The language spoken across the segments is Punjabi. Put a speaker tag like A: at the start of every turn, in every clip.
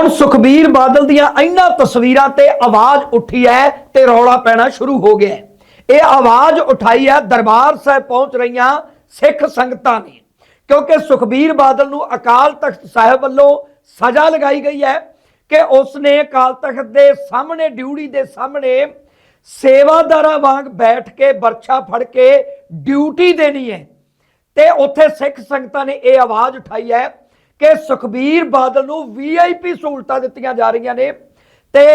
A: ਹੁਣ ਸੁਖਬੀਰ ਬਾਦਲ ਦੀਆਂ ਇਹਨਾਂ ਤਸਵੀਰਾਂ ਤੇ ਆਵਾਜ਼ ਉੱਠੀ ਹੈ ਤੇ ਰੌਲਾ ਪੈਣਾ ਸ਼ੁਰੂ ਹੋ ਗਿਆ ਇਹ ਆਵਾਜ਼ ਉਠਾਈ ਹੈ ਦਰਬਾਰ ਸਾਹਿਬ ਪਹੁੰਚ ਰਹੀਆਂ ਸਿੱਖ ਸੰਗਤਾਂ ਨੇ। ਕਿਉਂਕਿ ਸੁਖਬੀਰ ਬਾਦਲ ਨੂੰ ਅਕਾਲ ਤਖਤ ਸਾਹਿਬ ਵੱਲੋਂ ਸਜ਼ਾ ਲਗਾਈ ਗਈ ਹੈ ਕਿ ਉਸਨੇ ਅਕਾਲ ਤਖਤ ਦੇ ਸਾਹਮਣੇ ਡਿਊਟੀ ਦੇ ਸਾਹਮਣੇ ਸੇਵਾਦਾਰਾਂ ਵਾਂਗ ਬੈਠ ਕੇ ਬਰਛਾ ਫੜ ਕੇ ਡਿਊਟੀ ਦੇਣੀ ਹੈ ਤੇ ਉੱਥੇ ਸਿੱਖ ਸੰਗਤਾਂ ਨੇ ਇਹ ਆਵਾਜ਼ ਉਠਾਈ ਹੈ ਕਿ ਸੁਖਬੀਰ ਬਾਦਲ ਨੂੰ ਵੀਆਈਪੀ ਸਹੂਲਤਾਂ ਦਿੱਤੀਆਂ ਜਾ ਰਹੀਆਂ ਨੇ ਤੇ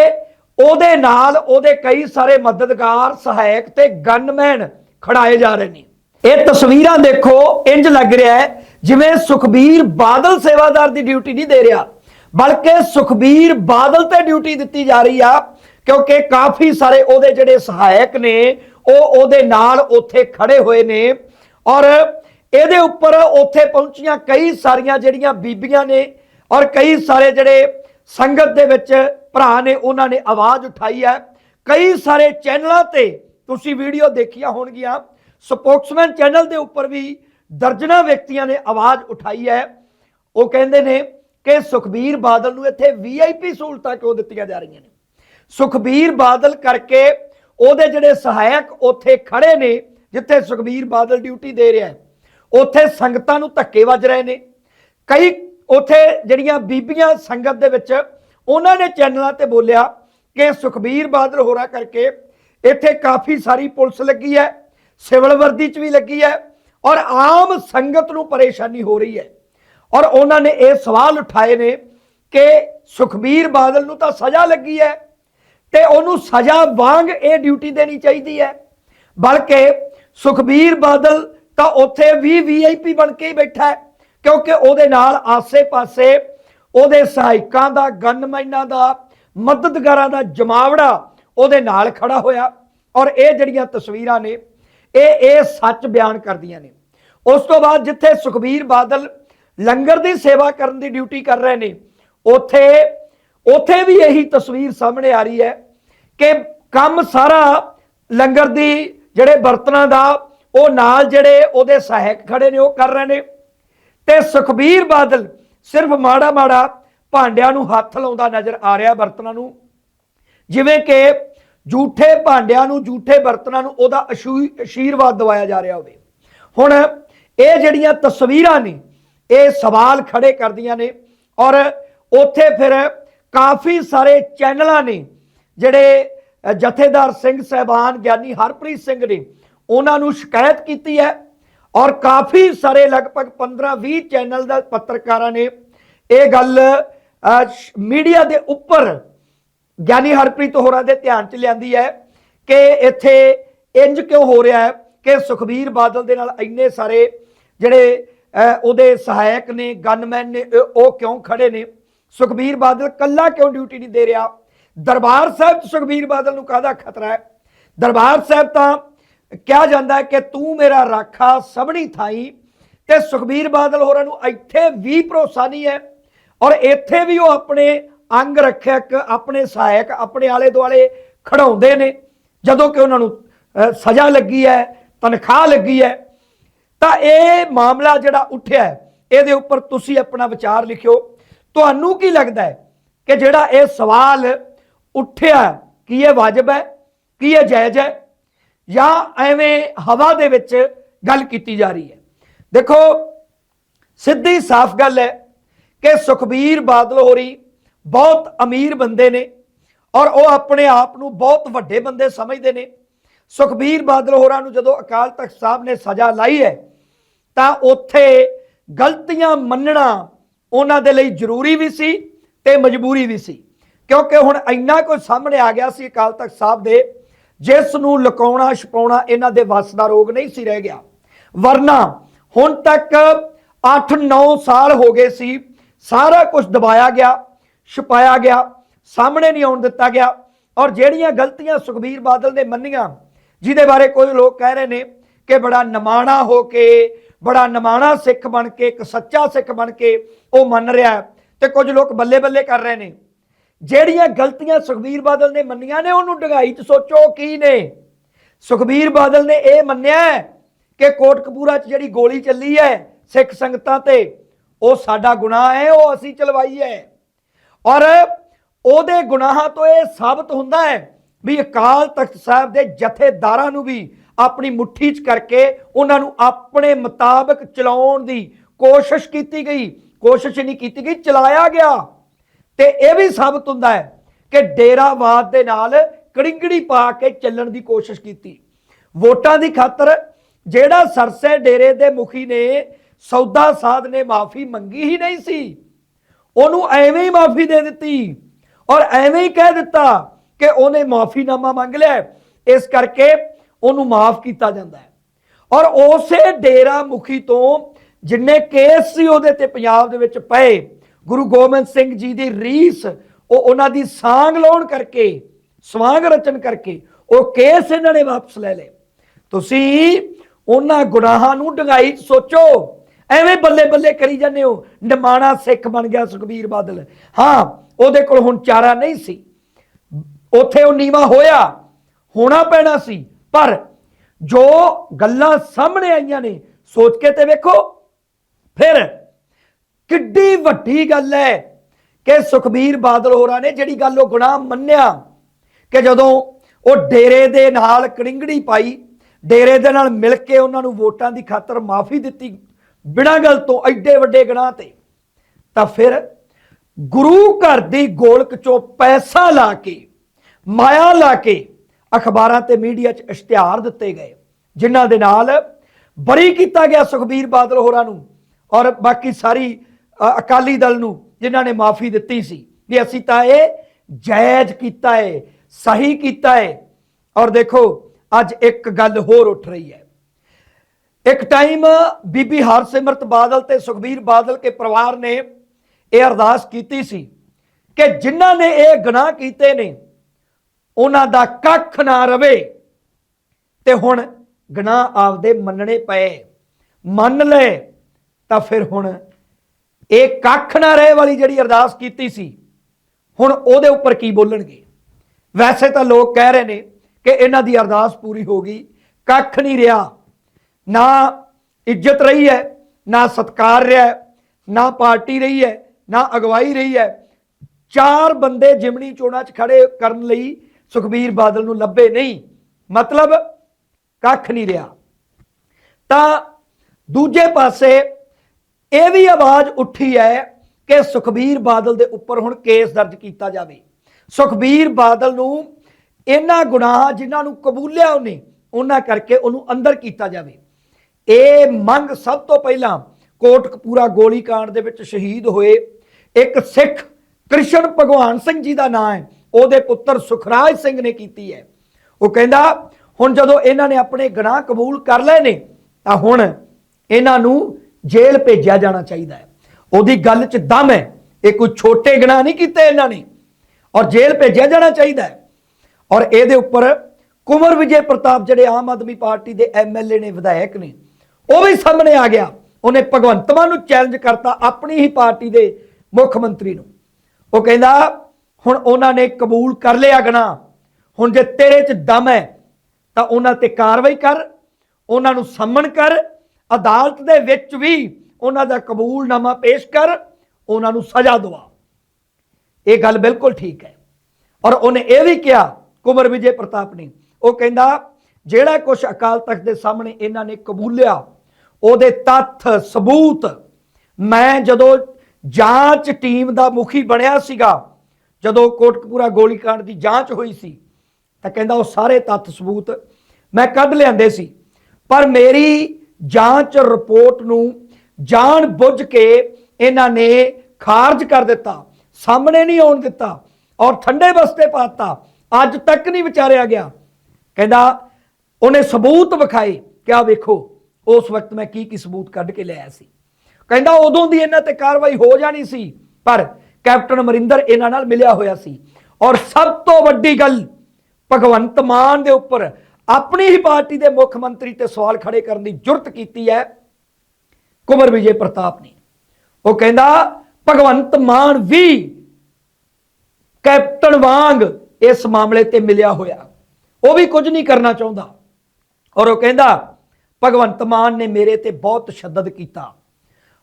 A: ਉਹਦੇ ਨਾਲ ਉਹਦੇ ਕਈ ਸਾਰੇ ਮਦਦਗਾਰ, ਸਹਾਇਕ ਤੇ ਗਨਮੈਨ ਖੜਾਏ ਜਾ ਰਹੇ ਨੇ। ਇਹ ਤਸਵੀਰਾਂ ਦੇਖੋ, ਇੰਜ ਲੱਗ ਰਿਹਾ ਹੈ ਜਿਵੇਂ ਸੁਖਬੀਰ ਬਾਦਲ ਸੇਵਾਦਾਰ ਦੀ ਡਿਊਟੀ ਨਹੀਂ ਦੇ ਰਿਹਾ, ਬਲਕਿ ਸੁਖਬੀਰ ਬਾਦਲ ਤੇ ਡਿਊਟੀ ਦਿੱਤੀ ਜਾ ਰਹੀ ਆ, ਕਿਉਂਕਿ ਕਾਫੀ ਸਾਰੇ ਉਹਦੇ ਜਿਹੜੇ ਸਹਾਇਕ ਨੇ, ਉਹ ਉਹਦੇ ਨਾਲ ਉੱਥੇ ਖੜੇ ਹੋਏ ਨੇ ਔਰ ਇਹਦੇ ਉੱਪਰ ਉੱਥੇ ਪਹੁੰਚੀਆਂ ਕਈ ਸਾਰੀਆਂ ਜਿਹੜੀਆਂ ਬੀਬੀਆਂ ਨੇ ਔਰ ਕਈ ਸਾਰੇ ਜਿਹੜੇ ਸੰਗਤ ਦੇ ਵਿੱਚ ਭਰਾ ਨੇ, ਉਹਨਾਂ ਨੇ ਆਵਾਜ਼ ਉਠਾਈ ਹੈ। ਕਈ ਸਾਰੇ ਚੈਨਲਾਂ ਤੇ ਤੁਸੀਂ ਵੀਡੀਓ ਦੇਖੀਆਂ ਹੋਣਗੀਆਂ। ਸਪੋਕਸਮੈਨ ਚੈਨਲ ਦੇ ਉੱਪਰ ਵੀ ਦਰਜਨਾ ਵਿਅਕਤੀਆਂ ਨੇ ਆਵਾਜ਼ ਉਠਾਈ ਹੈ। ਉਹ ਕਹਿੰਦੇ ਨੇ ਕਿ ਸੁਖਬੀਰ ਬਾਦਲ ਨੂੰ ਇੱਥੇ ਵੀਆਈਪੀ ਸਹੂਲਤਾਂ ਕਿਉਂ ਦਿੱਤੀਆਂ ਜਾ ਰਹੀਆਂ ਨੇ? ਸੁਖਬੀਰ ਬਾਦਲ ਕਰਕੇ ਉਹਦੇ ਜਿਹੜੇ ਸਹਾਇਕ ਉੱਥੇ ਖੜੇ ਨੇ, ਜਿੱਥੇ ਸੁਖਬੀਰ ਬਾਦਲ ਡਿਊਟੀ ਦੇ ਰਿਹਾ ਹੈ ਉੱਥੇ ਸੰਗਤਾਂ ਨੂੰ ਧੱਕੇ ਵੱਜ ਰਹੇ ਨੇ। ਕਈ ਉੱਥੇ ਜਿਹੜੀਆਂ ਬੀਬੀਆਂ ਸੰਗਤ ਦੇ ਵਿੱਚ, ਉਹਨਾਂ ਨੇ ਚੈਨਲਾਂ ਤੇ ਬੋਲਿਆ ਕਿ ਸੁਖਬੀਰ ਬਾਦਲ ਹੋਰਾ ਕਰਕੇ ਇੱਥੇ ਕਾਫੀ ਸਾਰੀ ਪੁਲਿਸ ਲੱਗੀ ਹੈ, ਸਿਵਲ ਵਰਦੀ 'ਚ ਵੀ ਲੱਗੀ ਹੈ ਔਰ ਆਮ ਸੰਗਤ ਨੂੰ ਪਰੇਸ਼ਾਨੀ ਹੋ ਰਹੀ ਹੈ। ਔਰ ਉਹਨਾਂ ਨੇ ਇਹ ਸਵਾਲ ਉਠਾਏ ਨੇ ਕਿ ਸੁਖਬੀਰ ਬਾਦਲ ਨੂੰ ਤਾਂ ਸਜ਼ਾ ਲੱਗੀ ਹੈ ਤੇ ਉਹਨੂੰ ਸਜ਼ਾ ਵਾਂਗ ਇਹ ਡਿਊਟੀ ਦੇਣੀ ਚਾਹੀਦੀ ਹੈ। ਬਲਕਿ ਸੁਖਬੀਰ ਬਾਦਲ ਤਾਂ ਉੱਥੇ ਵੀ ਵੀਆਈਪੀ ਬਣ ਕੇ ਹੀ ਬੈਠਾ ਹੈ, ਕਿਉਂਕਿ ਉਹਦੇ ਨਾਲ ਆਸੇ-ਪਾਸੇ ਉਹਦੇ ਸਹਾਇਕਾਂ ਦਾ, ਗਨਮੈਨਾਂ ਦਾ, ਮਦਦਗਾਰਾਂ ਦਾ ਜਮਾਵੜਾ ਉਹਦੇ ਨਾਲ ਖੜਾ ਹੋਇਆ। ਔਰ ਇਹ ਜਿਹੜੀਆਂ ਤਸਵੀਰਾਂ ਨੇ, ਇਹ ਇਹ ਸੱਚ ਬਿਆਨ ਕਰਦੀਆਂ ਨੇ। ਉਸ ਤੋਂ ਬਾਅਦ ਜਿੱਥੇ ਸੁਖਬੀਰ ਬਾਦਲ ਲੰਗਰ ਦੀ ਸੇਵਾ ਕਰਨ ਦੀ ਡਿਊਟੀ ਕਰ ਰਹੇ ਨੇ, ਉੱਥੇ ਉੱਥੇ ਵੀ ਇਹੀ ਤਸਵੀਰ ਸਾਹਮਣੇ ਆ ਰਹੀ ਹੈ ਕਿ ਕੰਮ ਸਾਰਾ ਲੰਗਰ ਦੀ ਜਿਹੜੇ ਬਰਤਨਾਂ ਦਾ ਉਹ ਨਾਲ ਜਿਹੜੇ ਉਹਦੇ ਸਹਾਇਕ ਖੜੇ ਨੇ, ਉਹ ਕਰ ਰਹੇ ਨੇ। ਤੇ ਸੁਖਬੀਰ ਬਾਦਲ ਸਿਰਫ ਮਾੜਾ ਮਾੜਾ ਭਾਂਡਿਆਂ ਨੂੰ ਹੱਥ ਲਾਉਂਦਾ ਨਜ਼ਰ ਆ ਰਿਹਾ ਬਰਤਨਾਂ ਨੂੰ। ਜਿਵੇਂ ਕਿ ਝੂਠੇ ਭਾਂਡਿਆਂ ਨੂੰ ਝੂਠੇ ਬਰਤਨਾਂ ਨੂੰ ਉਹਦਾ ਅਸ਼ੂ- ਆਸ਼ੀਰਵਾਦ ਦਵਾਇਆ ਜਾ ਰਿਹਾ ਹੋਵੇ। ਹੁਣ ਇਹ ਜਿਹੜੀਆਂ ਤਸਵੀਰਾਂ ਨੇ, ਇਹ ਸਵਾਲ ਖੜੇ ਕਰਦੀਆਂ ਨੇ ਔਰ ਉੱਥੇ ਫਿਰ ਕਾਫੀ ਸਾਰੇ ਚੈਨਲਾਂ ਨੇ ਜਿਹੜੇ ਜਥੇਦਾਰ ਸਿੰਘ ਸਹਿਬਾਨ ਗਿਆਨੀ ਹਰਪ੍ਰੀਤ ਸਿੰਘ ਨੇ ਉਹਨਾਂ ਨੂੰ ਸ਼ਿਕਾਇਤ ਕੀਤੀ ਹੈ ਔਰ ਕਾਫੀ ਸਾਰੇ ਲਗਭਗ 15-20 ਚੈਨਲ ਦਾ ਪੱਤਰਕਾਰਾਂ ਨੇ ਇਹ ਗੱਲ ਮੀਡੀਆ ਦੇ ਉੱਪਰ ਗਿਆਨੀ ਹਰਪ੍ਰੀਤ ਹੋਰਾਂ ਦੇ ਧਿਆਨ ਚ ਲਿਆਂਦੀ ਹੈ ਕਿ ਇੱਥੇ ਇੰਜ ਕਿਉਂ ਹੋ ਰਿਹਾ ਹੈ ਕਿ ਸੁਖਬੀਰ ਬਾਦਲ ਦੇ ਨਾਲ ਇੰਨੇ ਸਾਰੇ ਜਿਹੜੇ ਉਹਦੇ ਸਹਾਇਕ ਨੇ ਗਨਮੈਨ ਨੇ ਉਹ ਕਿਉਂ ਖੜੇ ਨੇ? ਸੁਖਬੀਰ ਬਾਦਲ ਕੱਲਾ ਕਿਉਂ ਡਿਊਟੀ ਨਹੀਂ ਦੇ ਰਿਹਾ? ਦਰਬਾਰ ਸਾਹਿਬ ਸੁਖਬੀਰ ਬਾਦਲ ਨੂੰ ਕਾਹਦਾ ਖਤਰਾ ਹੈ? ਦਰਬਾਰ ਸਾਹਿਬ ਤਾਂ ਕਿਹਾ ਜਾਂਦਾ ਹੈ ਕਿ ਤੂੰ ਮੇਰਾ ਰਾਖਾ ਸਭਣੀ ਥਾਈ ਤੇ ਸੁਖਬੀਰ ਬਾਦਲ ਹੋਰਾਂ ਨੂੰ ਇੱਥੇ ਵੀ ਭਰੋਸਾ ਨਹੀਂ ਹੈ ਔਰ ਇੱਥੇ ਵੀ ਉਹ ਆਪਣੇ ਅੰਗ ਰੱਖਿਅਕ, ਆਪਣੇ ਸਹਾਇਕ, ਆਪਣੇ ਆਲੇ ਦੁਆਲੇ ਖੜਾਉਂਦੇ ਨੇ। ਜਦੋਂ ਕਿ ਉਹਨਾਂ ਨੂੰ ਸਜ਼ਾ ਲੱਗੀ ਹੈ, ਤਨਖਾਹ ਲੱਗੀ ਹੈ, ਤਾਂ ਇਹ ਮਾਮਲਾ ਜਿਹੜਾ ਉੱਠਿਆ ਇਹਦੇ ਉੱਪਰ ਤੁਸੀਂ ਆਪਣਾ ਵਿਚਾਰ ਲਿਖਿਓ। ਤੁਹਾਨੂੰ ਕੀ ਲੱਗਦਾ ਹੈ ਕਿ ਜਿਹੜਾ ਇਹ ਸਵਾਲ ਉੱਠਿਆ ਕੀ ਇਹ ਵਾਜਬ ਹੈ, ਕੀ ਇਹ ਜਾਇਜ਼ ਹੈ? ਜਾਂ ਐਵੇਂ ਹਵਾ ਦੇ ਵਿੱਚ ਗੱਲ ਕੀਤੀ ਜਾ ਰਹੀ ਹੈ। ਦੇਖੋ, ਸਿੱਧੀ ਸਾਫ਼ ਗੱਲ ਹੈ ਕਿ ਸੁਖਬੀਰ ਬਾਦਲ ਹੋਰੀ ਬਹੁਤ ਅਮੀਰ ਬੰਦੇ ਨੇ ਔਰ ਉਹ ਆਪਣੇ ਆਪ ਨੂੰ ਬਹੁਤ ਵੱਡੇ ਬੰਦੇ ਸਮਝਦੇ ਨੇ। ਸੁਖਬੀਰ ਬਾਦਲ ਹੋਰਾਂ ਨੂੰ ਜਦੋਂ ਅਕਾਲ ਤਖਤ ਸਾਹਿਬ ਨੇ ਸਜ਼ਾ ਲਾਈ ਹੈ, ਤਾਂ ਉੱਥੇ ਗਲਤੀਆਂ ਮੰਨਣਾ ਉਹਨਾਂ ਦੇ ਲਈ ਜ਼ਰੂਰੀ ਵੀ ਸੀ ਤੇ ਮਜਬੂਰੀ ਵੀ ਸੀ। ਕਿਉਂਕਿ ਹੁਣ ਇੰਨਾ ਕੁਝ ਸਾਹਮਣੇ ਆ ਗਿਆ ਸੀ ਅਕਾਲ ਤਖਤ ਸਾਹਿਬ ਦੇ ਜਿਸ ਨੂੰ ਲੁਕਾਉਣਾ, ਛਪਾਉਣਾ, ਇਹਨਾਂ ਦੇ ਵੱਸ ਦਾ ਰੋਗ ਨਹੀਂ ਸੀ ਰਹਿ ਗਿਆ। ਵਰਨਾ ਹੁਣ ਤੱਕ 8-9 ਸਾਲ ਹੋ ਗਏ ਸੀ, ਸਾਰਾ ਕੁਝ ਦਬਾਇਆ ਗਿਆ, ਛੁਪਾਇਆ ਗਿਆ, ਸਾਹਮਣੇ ਨਹੀਂ ਆਉਣ ਦਿੱਤਾ ਗਿਆ ਔਰ ਜਿਹੜੀਆਂ ਗਲਤੀਆਂ ਸੁਖਬੀਰ ਬਾਦਲ ਨੇ ਮੰਨੀਆਂ, ਜਿਹਦੇ ਬਾਰੇ ਕੋਈ ਲੋਕ ਕਹਿ ਰਹੇ ਨੇ ਕਿ ਬੜਾ ਨਮਾਣਾ ਹੋ ਕੇ, ਬੜਾ ਨਮਾਣਾ ਸਿੱਖ ਬਣ ਕੇ, ਇੱਕ ਸੱਚਾ ਸਿੱਖ ਬਣ ਕੇ ਉਹ ਮੰਨ ਰਿਹਾ ਹੈ ਤੇ ਕੁਝ ਲੋਕ ਬੱਲੇ ਬੱਲੇ ਕਰ ਰਹੇ ਨੇ। ਜਿਹੜੀਆਂ ਗਲਤੀਆਂ ਸੁਖਬੀਰ ਬਾਦਲ ਨੇ ਮੰਨੀਆਂ ਨੇ, ਉਹਨੂੰ ਡਗਾਈ 'ਚ ਸੋਚੋ ਕੀ ਨੇ। ਸੁਖਬੀਰ ਬਾਦਲ ਨੇ ਇਹ ਮੰਨਿਆ ਕਿ ਕੋਟਕਪੂਰਾ 'ਚ ਜਿਹੜੀ ਗੋਲੀ ਚੱਲੀ ਹੈ ਸਿੱਖ ਸੰਗਤਾਂ ਤੇ, ਉਹ ਸਾਡਾ ਗੁਨਾਹ ਹੈ, ਉਹ ਅਸੀਂ ਚਲਵਾਈ ਹੈ। ਔਰ ਉਹਦੇ ਗੁਨਾਹਾਂ ਤੋਂ ਇਹ ਸਾਬਤ ਹੁੰਦਾ ਹੈ ਵੀ ਅਕਾਲ ਤਖਤ ਸਾਹਿਬ ਦੇ ਜਥੇਦਾਰਾਂ ਨੂੰ ਵੀ ਆਪਣੀ ਮੁੱਠੀ 'ਚ ਕਰਕੇ ਉਹਨਾਂ ਨੂੰ ਆਪਣੇ ਮੁਤਾਬਕ ਚਲਾਉਣ ਦੀ ਕੋਸ਼ਿਸ਼ ਕੀਤੀ ਗਈ। ਕੋਸ਼ਿਸ਼ ਨਹੀਂ ਕੀਤੀ ਗਈ, ਚਲਾਇਆ ਗਿਆ। ਤੇ ਇਹ ਵੀ ਸਾਬਤ ਹੁੰਦਾ ਹੈ ਕਿ ਡੇਰਾਵਾਦ ਦੇ ਨਾਲ ਕੜਿੰਗੜੀ ਪਾ ਕੇ ਚੱਲਣ ਦੀ ਕੋਸ਼ਿਸ਼ ਕੀਤੀ। ਵੋਟਾਂ ਦੀ ਖਾਤਰ ਜਿਹੜਾ ਸਰਸੇ ਡੇਰੇ ਦੇ ਮੁਖੀ ਨੇ, ਸੌਦਾ ਸਾਧ ਨੇ ਮਾਫੀ ਮੰਗੀ ਹੀ ਨਹੀਂ ਸੀ। ਉਹਨੂੰ ਐਵੇਂ ਹੀ ਮਾਫੀ ਦੇ ਦਿੱਤੀ ਔਰ ਐਵੇਂ ਹੀ ਕਹਿ ਦਿੱਤਾ ਕਿ ਉਹਨੇ ਮਾਫੀਨਾਮਾ ਮੰਗ ਲਿਆ ਇਸ ਕਰਕੇ ਉਹਨੂੰ ਮਾਫ ਕੀਤਾ ਜਾਂਦਾ ਹੈ। ਔਰ ਉਸੇ ਡੇਰਾ ਮੁਖੀ ਤੋਂ ਜਿੰਨੇ ਕੇਸ ਸੀ ਉਹਦੇ ਤੇ ਪੰਜਾਬ ਦੇ ਵਿੱਚ ਪਏ ਗੁਰੂ ਗੋਬਿੰਦ ਸਿੰਘ ਜੀ ਦੀ ਰੀਸ, ਉਹ ਉਹਨਾਂ ਦੀ ਸਾਂਗ ਲਾਉਣ ਕਰਕੇ, ਸਵਾਂਗ ਰਚਨ ਕਰਕੇ, ਉਹ ਕੇਸ ਇਹਨਾਂ ਨੇ ਵਾਪਸ ਲੈ ਲਏ। ਤੁਸੀਂ ਉਹਨਾਂ ਗੁਨਾਹਾਂ ਨੂੰ ਡੰਗਾਈ ਸੋਚੋ। ਐਵੇਂ ਬੱਲੇ ਬੱਲੇ ਕਰੀ ਜਾਂਦੇ ਹੋ। ਨਿਮਾਣਾ ਸਿੱਖ ਬਣ ਗਿਆ ਸੁਖਬੀਰ ਬਾਦਲ। ਹਾਂ, ਉਹਦੇ ਕੋਲ ਹੁਣ ਚਾਰਾ ਨਹੀਂ ਸੀ। ਉੱਥੇ ਉਹ ਨੀਵਾ ਹੋਇਆ। ਹੋਣਾ ਪੈਣਾ ਸੀ। ਪਰ ਜੋ ਗੱਲਾਂ ਸਾਹਮਣੇ ਆਈਆਂ ਨੇ, ਸੋਚ ਕੇ ਤੇ ਵੇਖੋ। ਫਿਰ ਵੱਡੀ ਗੱਲ ਹੈ ਕਿ ਸੁਖਬੀਰ ਬਾਦਲ ਹੋਰਾਂ ਨੇ ਜਿਹੜੀ ਗੱਲ ਉਹ ਗੁਨਾਹ ਮੰਨਿਆ ਕਿ ਜਦੋਂ ਉਹ ਡੇਰੇ ਦੇ ਨਾਲ ਕੜਿੰਗੜੀ ਪਾਈ, ਡੇਰੇ ਦੇ ਨਾਲ ਮਿਲ ਕੇ ਉਹਨਾਂ ਨੂੰ ਵੋਟਾਂ ਦੀ ਖਾਤਰ ਮਾਫੀ ਦਿੱਤੀ, ਬਿਨਾਂ ਗੱਲ ਤੋਂ ਐਡੇ ਵੱਡੇ ਗੁਨਾਹ ਤੇ, ਤਾਂ ਫਿਰ ਗੁਰੂ ਘਰ ਦੀ ਗੋਲਕ ਚੋਂ ਪੈਸਾ ਲਾ ਕੇ, ਮਾਇਆ ਲਾ ਕੇ ਅਖਬਾਰਾਂ ਤੇ ਮੀਡੀਆ 'ਚ ਇਸ਼ਤਿਹਾਰ ਦਿੱਤੇ ਗਏ, ਜਿਨ੍ਹਾਂ ਦੇ ਨਾਲ ਬਰੀ ਕੀਤਾ ਗਿਆ ਸੁਖਬੀਰ ਬਾਦਲ ਹੋਰਾਂ ਨੂੰ ਔਰ ਬਾਕੀ ਸਾਰੀ ਅਕਾਲੀ ਦਲ ਨੂੰ, ਜਿਨ੍ਹਾਂ ਨੇ ਮਾਫੀ ਦਿੱਤੀ ਸੀ, ਵੀ ਅਸੀਂ ਤਾਂ ਇਹ ਜਾਇਜ਼ ਕੀਤਾ ਹੈ ਸਹੀ ਕੀਤਾ ਹੈ ਔਰ ਦੇਖੋ, ਅੱਜ ਇੱਕ ਗੱਲ ਹੋਰ ਉੱਠ ਰਹੀ ਹੈ। ਇੱਕ ਟਾਈਮ ਬੀਬੀ ਹਰਸਿਮਰਤ ਬਾਦਲ ਤੇ ਸੁਖਬੀਰ ਬਾਦਲ ਕੇ ਪਰਿਵਾਰ ਨੇ ਇਹ ਅਰਦਾਸ ਕੀਤੀ ਸੀ ਕਿ ਜਿਨ੍ਹਾਂ ਨੇ ਇਹ ਗੁਨਾਹ ਕੀਤੇ ਨੇ, ਉਹਨਾਂ ਦਾ ਕੱਖ ਨਾ ਰਵੇ। ਤੇ ਹੁਣ ਗੁਨਾਹ ਆਪਦੇ ਮੰਨਣੇ ਪਏ। ਮੰਨ ਲਏ ਤਾਂ ਫਿਰ ਹੁਣ ਇਹ ਕੱਖ ਨਾ ਰਹੇ ਵਾਲੀ ਜਿਹੜੀ ਅਰਦਾਸ ਕੀਤੀ ਸੀ, ਹੁਣ ਉਹਦੇ ਉੱਪਰ ਕੀ ਬੋਲਣਗੇ? ਵੈਸੇ ਤਾਂ ਲੋਕ ਕਹਿ ਰਹੇ ਨੇ ਕਿ ਇਹਨਾਂ ਦੀ ਅਰਦਾਸ ਪੂਰੀ ਹੋ ਗਈ, ਕੱਖ ਨਹੀਂ ਰਿਹਾ। ਨਾ ਇੱਜ਼ਤ ਰਹੀ ਹੈ, ਨਾ ਸਤਕਾਰ ਰਿਹਾ ਨਾ ਪਾਰਟੀ ਰਹੀ ਹੈ, ਨਾ ਅਗਵਾਈ ਰਹੀ ਹੈ। ਚਾਰ ਬੰਦੇ ਜਿਮਣੀ ਚੋਣਾਂ 'ਚ ਖੜੇ ਕਰਨ ਲਈ ਸੁਖਬੀਰ ਬਾਦਲ ਨੂੰ ਲੱਭੇ ਨਹੀਂ। ਮਤਲਬ ਕੱਖ ਨਹੀਂ ਰਿਹਾ। ਤਾਂ ਦੂਜੇ ਪਾਸੇ ਇਹ ਵੀ ਆਵਾਜ਼ ਉੱਠੀ ਹੈ ਕਿ ਸੁਖਬੀਰ ਬਾਦਲ ਦੇ ਉੱਪਰ ਹੁਣ ਕੇਸ ਦਰਜ ਕੀਤਾ ਜਾਵੇ। ਸੁਖਬੀਰ ਬਾਦਲ ਨੂੰ ਇਹਨਾਂ ਗੁਨਾਹ ਜਿਨ੍ਹਾਂ ਨੂੰ ਕਬੂਲਿਆ ਉਹਨੇ, ਉਹਨਾਂ ਕਰਕੇ ਉਹਨੂੰ ਅੰਦਰ ਕੀਤਾ ਜਾਵੇ। ਇਹ ਮੰਗ ਸਭ ਤੋਂ ਪਹਿਲਾਂ ਕੋਟਕਪੂਰਾ ਗੋਲੀकांड ਦੇ ਵਿੱਚ ਸ਼ਹੀਦ ਹੋਏ ਇੱਕ ਸਿੱਖ ਕ੍ਰਿਸ਼ਨ ਭਗਵਾਨ ਸਿੰਘ ਜੀ ਦਾ ਨਾਂ ਹੈ, ਉਹਦੇ ਪੁੱਤਰ ਸੁਖਰਾਜ ਸਿੰਘ ਨੇ ਕੀਤੀ ਹੈ। ਉਹ ਕਹਿੰਦਾ, ਹੁਣ ਜਦੋਂ ਇਹਨਾਂ ਨੇ ਆਪਣੇ ਗੁਨਾਹ ਕਬੂਲ ਕਰ ਲਏ ਨੇ, ਤਾਂ ਹੁਣ ਇਹਨਾਂ ਨੂੰ ਜੇਲ੍ਹ ਭੇਜਿਆ ਜਾਣਾ ਚਾਹੀਦਾ ਹੈ। ਉਹਦੀ ਗੱਲ 'ਚ ਦਮ ਹੈ। ਇਹ ਕੋਈ ਛੋਟੇ ਗੁਨਾਹ ਨਹੀਂ ਕੀਤੇ ਇਹਨਾਂ ਨੇ। ਔਰ ਜੇਲ੍ਹ ਭੇਜਿਆ ਜਾਣਾ ਚਾਹੀਦਾ ਹੈ। ਔਰ ਇਹਦੇ ਉੱਪਰ ਕੁਮਰ ਵਿਜੇ ਪ੍ਰਤਾਪ ਜਿਹੜੇ ਆਮ ਆਦਮੀ ਪਾਰਟੀ ਦੇ ਐਮਐਲਏ ਨੇ, ਵਿਧਾਇਕ ਨੇ, ਉਹ ਵੀ ਸਾਹਮਣੇ ਆ ਗਿਆ। ਉਹਨੇ ਭਗਵੰਤ ਮਾਨ ਨੂੰ ਚੈਲੰਜ ਕਰਤਾ ਆਪਣੀ ਹੀ ਪਾਰਟੀ ਦੇ ਮੁੱਖ ਮੰਤਰੀ ਨੂੰ। ਉਹ ਕਹਿੰਦਾ, ਹੁਣ ਉਹਨਾਂ ਨੇ ਕਬੂਲ ਕਰ ਲਿਆ ਗੁਨਾਹ। ਹੁਣ ਜੇ ਤੇਰੇ 'ਚ ਦਮ ਹੈ, ਤਾਂ ਉਹਨਾਂ ਤੇ ਕਾਰਵਾਈ ਕਰ, ਉਹਨਾਂ ਨੂੰ ਸੰਮਣ ਕਰ ਅਦਾਲਤ ਦੇ ਵਿੱਚ ਵੀ ਉਹਨਾਂ ਦਾ ਕਬੂਲਨਾਮਾ ਪੇਸ਼ ਕਰ, ਉਹਨਾਂ ਨੂੰ ਸਜ਼ਾ ਦਵਾ। ਇਹ ਗੱਲ ਬਿਲਕੁਲ ਠੀਕ ਹੈ। ਔਰ ਉਹਨੇ ਇਹ ਵੀ ਕਿਹਾ, ਕੁਮਰ ਵਿਜੇ ਪ੍ਰਤਾਪ ਨੇ, ਉਹ ਕਹਿੰਦਾ, ਜਿਹੜਾ ਕੁਝ ਅਕਾਲ ਤਖਤ ਦੇ ਸਾਹਮਣੇ ਇਹਨਾਂ ਨੇ ਕਬੂਲਿਆ, ਉਹਦੇ ਤੱਥ, ਸਬੂਤ, ਮੈਂ ਜਦੋਂ ਜਾਂਚ ਟੀਮ ਦਾ ਮੁਖੀ ਬਣਿਆ ਸੀਗਾ, ਜਦੋਂ ਕੋਟਕਪੂਰਾ ਗੋਲੀकांड ਦੀ ਜਾਂਚ ਹੋਈ ਸੀ, ਤਾਂ ਕਹਿੰਦਾ ਉਹ ਸਾਰੇ ਤੱਥ, ਸਬੂਤ ਮੈਂ ਕੱਢ ਲਿਆਂਦੇ ਸੀ। ਪਰ ਮੇਰੀ ਜਾਂਚ ਰਿਪੋਰਟ ਨੂੰ ਜਾਣ ਬੁੱਝ ਕੇ ਇਹਨਾਂ ਨੇ ਖਾਰਜ ਕਰ ਦਿੱਤਾ, ਸਾਹਮਣੇ ਨਹੀਂ ਆਉਣ ਦਿੱਤਾ ਔਰ ਠੰਡੇ ਬਸਤੇ ਪਾਤਾ। ਅੱਜ ਤੱਕ ਨਹੀਂ ਵਿਚਾਰਿਆ ਗਿਆ। ਕਹਿੰਦਾ, ਉਹਨੇ ਸਬੂਤ ਵਿਖਾਏ ਕਿ ਆ ਵੇਖੋ, ਉਸ ਵਕਤ ਮੈਂ ਕੀ ਕੀ ਸਬੂਤ ਕੱਢ ਕੇ ਲਿਆਇਆ ਸੀ। ਕਹਿੰਦਾ, ਉਦੋਂ ਦੀ ਇਹਨਾਂ ਤੇ ਕਾਰਵਾਈ ਹੋ ਜਾਣੀ ਸੀ, ਪਰ ਕੈਪਟਨ ਅਮਰਿੰਦਰ ਇਹਨਾਂ ਨਾਲ ਮਿਲਿਆ ਹੋਇਆ ਸੀ। ਔਰ ਸਭ ਤੋਂ ਵੱਡੀ ਗੱਲ, ਭਗਵੰਤ ਮਾਨ ਦੇ ਉੱਪਰ ਆਪਣੀ ਹੀ ਪਾਰਟੀ ਦੇ ਮੁੱਖ ਮੰਤਰੀ ਤੇ ਸਵਾਲ ਖੜੇ ਕਰਨ ਦੀ ਜੁਰਤ ਕੀਤੀ ਹੈ ਕੁਮਰ ਵਿਜੇ ਪ੍ਰਤਾਪ ਨੇ। ਉਹ ਕਹਿੰਦਾ, ਭਗਵੰਤ ਮਾਨ ਵੀ ਕੈਪਟਨ ਵਾਂਗ ਇਸ ਮਾਮਲੇ ਤੇ ਮਿਲਿਆ ਹੋਇਆ। ਉਹ ਵੀ ਕੁਝ ਨਹੀਂ ਕਰਨਾ ਚਾਹੁੰਦਾ। ਔਰ ਉਹ ਕਹਿੰਦਾ, ਭਗਵੰਤ ਮਾਨ ਨੇ ਮੇਰੇ ਤੇ ਬਹੁਤ ਤਸ਼ੱਦਦ ਕੀਤਾ।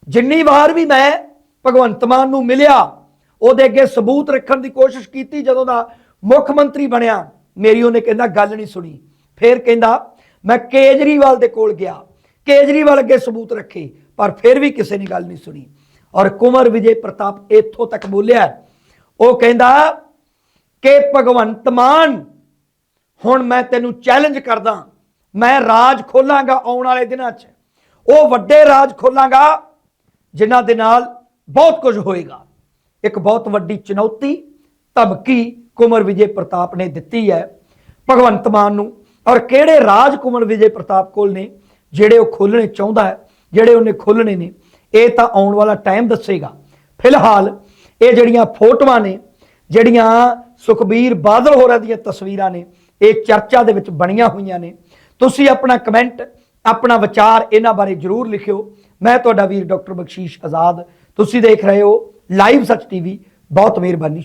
A: ਜਿੰਨੀ ਵਾਰ ਵੀ ਮੈਂ ਭਗਵੰਤ ਮਾਨ ਨੂੰ ਮਿਲਿਆ, ਉਹਦੇ ਅੱਗੇ ਸਬੂਤ ਰੱਖਣ ਦੀ ਕੋਸ਼ਿਸ਼ ਕੀਤੀ ਜਦੋਂ ਦਾ ਮੁੱਖ ਮੰਤਰੀ ਬਣਿਆ, ਮੇਰੀ ਉਹਨੇ ਕਹਿੰਦਾ ਗੱਲ ਨਹੀਂ ਸੁਣੀ। ਫਿਰ ਕਹਿੰਦਾ, ਮੈਂ ਕੇਜਰੀਵਾਲ ਦੇ ਕੋਲ ਗਿਆ। ਕੇਜਰੀਵਾਲ ਅੱਗੇ ਸਬੂਤ ਰੱਖੇ, ਪਰ ਫਿਰ ਵੀ ਕਿਸੇ ਨੇ ਗੱਲ ਨਹੀਂ ਸੁਣੀ। ਔਰ ਕੁਮਰ ਵਿਜੇ ਪ੍ਰਤਾਪ ਇੱਥੋਂ ਤੱਕ ਬੋਲਿਆ, ਉਹ ਕਹਿੰਦਾ, ਕਿ ਭਗਵੰਤ ਮਾਨ, ਹੁਣ ਮੈਂ ਤੈਨੂੰ ਚੈਲੰਜ ਕਰਦਾ। ਮੈਂ ਰਾਜ ਖੋਲਾਂਗਾ ਆਉਣ ਵਾਲੇ ਦਿਨਾਂ 'ਚ। ਉਹ ਵੱਡੇ ਰਾਜ ਖੋਲਾਂਗਾ, ਜਿਨ੍ਹਾਂ ਦੇ ਨਾਲ ਬਹੁਤ ਕੁਝ ਹੋਏਗਾ। ਇੱਕ ਬਹੁਤ ਵੱਡੀ ਚੁਣੌਤੀ, ਧਮਕੀ ਕੁਮਰ ਵਿਜੇ ਪ੍ਰਤਾਪ ਨੇ ਦਿੱਤੀ ਹੈ। ਭਗਵੰਤ ਮਾਨ ਨੂੰ ਔਰ ਕਿਹੜੇ ਰਾਜ ਕੁਮਰ ਵਿਜੇ ਪ੍ਰਤਾਪ ਕੋਲ ਨੇ, ਜਿਹੜੇ ਉਹ ਖੋਲਣੇ ਚਾਹੁੰਦਾ ਹੈ, ਜਿਹੜੇ ਉਹਨੇ ਖੋਲਣੇ ਨੇ, ਇਹ ਤਾਂ ਆਉਣ ਵਾਲਾ ਟਾਈਮ ਦੱਸੇਗਾ। ਫਿਲਹਾਲ ਇਹ ਜਿਹੜੀਆਂ ਫੋਟੋਆਂ ਨੇ, ਜਿਹੜੀਆਂ ਸੁਖਬੀਰ ਬਾਦਲ ਹੋਰਾਂ ਦੀਆਂ ਤਸਵੀਰਾਂ ਨੇ, ਇਹ ਚਰਚਾ ਦੇ ਵਿੱਚ ਬਣੀਆਂ ਹੋਈਆਂ ਨੇ। ਤੁਸੀਂ ਆਪਣਾ ਕਮੈਂਟ ਆਪਣਾ ਵਿਚਾਰ ਇਹਨਾਂ ਬਾਰੇ ਜਰੂਰ ਲਿਖਿਓ। ਮੈਂ ਤੁਹਾਡਾ ਵੀਰ ਡਾਕਟਰ ਬਖਸ਼ੀਸ਼ ਆਜ਼ਾਦ। ਤੁਸੀਂ ਦੇਖ ਰਹੇ ਹੋ ਲਾਈਵ ਸੱਚ ਟੀਵੀ, ਬਹੁਤ ਮਿਹਰਬਾਨੀ